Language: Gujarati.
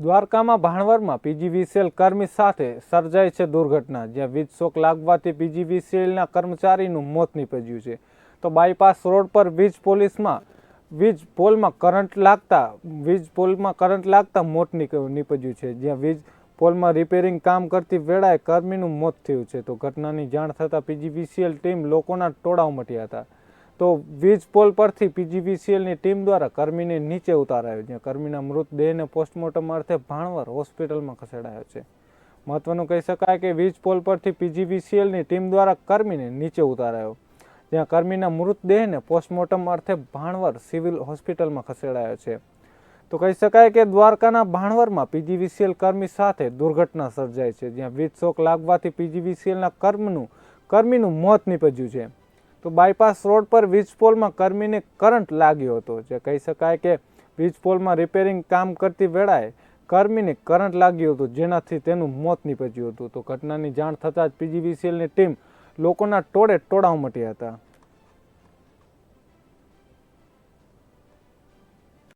દ્વારકામાં ભાણવરમાં પીજીવીસીએલ કર્મી સાથે સર્જાઈ છે દુર્ઘટના, જ્યાં વીજ શોક લાગવાથી પીજીવીસીએલના કર્મચારીનું મોત નીપજ્યું છે. તો બાયપાસ રોડ પર વીજ પોલીસમાં, વીજ પોલમાં કરંટ લાગતા, વીજ પોલમાં કરંટ લાગતા મોત નીપજ્યું છે, જ્યાં વીજ પોલમાં રિપેરિંગ કામ કરતી વેળાએ કર્મીનું મોત થયું છે. તો ઘટનાની જાણ થતાં પીજીવીસીએલ ટીમ લોકોના ટોળા ઉમટ્યા હતા. તો વીજ પોલ પરથી પીજીવીસીએલની ટીમ દ્વારા કર્મીને નીચે ઉતારાયો, જ્યાં કર્મીના મૃતદેહને પોસ્ટમોર્ટમ અર્થે ભાણવર હોસ્પિટલમાં ખસેડાયો છે. મહત્વનું કહી શકાય કે વીજ પોલ પરથી પીજીવીસીએલની ટીમ દ્વારા કર્મીને નીચે ઉતારાયો, જ્યાં કર્મીના મૃતદેહને પોસ્ટમોર્ટમ અર્થે ભાણવર સિવિલ હોસ્પિટલમાં ખસેડાયો છે. તો કહી શકાય કે દ્વારકાના ભાણવરમાં પીજીવીસીએલ કર્મી સાથે દુર્ઘટના સર્જાઈ છે, જ્યાં વીજ શોક લાગવાથી પીજીવીસીએલના કર્મનું, કર્મીનું મોત નીપજ્યું છે. તો બાયપાસ રોડ પર વીજ પોલમાં કર્મીને કરંટ લાગ્યો હતો. જે કહી શકાય કે વીજ પોલમાં રિપેરિંગ કામ કરતી વેળાએ કર્મીને કરંટ લાગ્યું હતું, જેનાથી તેનું મોત નીપજ્યું હતું. તો ઘટનાની જાણ થતાં જ પીજીવીસીએલની ટીમ લોકોના ટોળે ટોળા ઉમટ્યા હતા.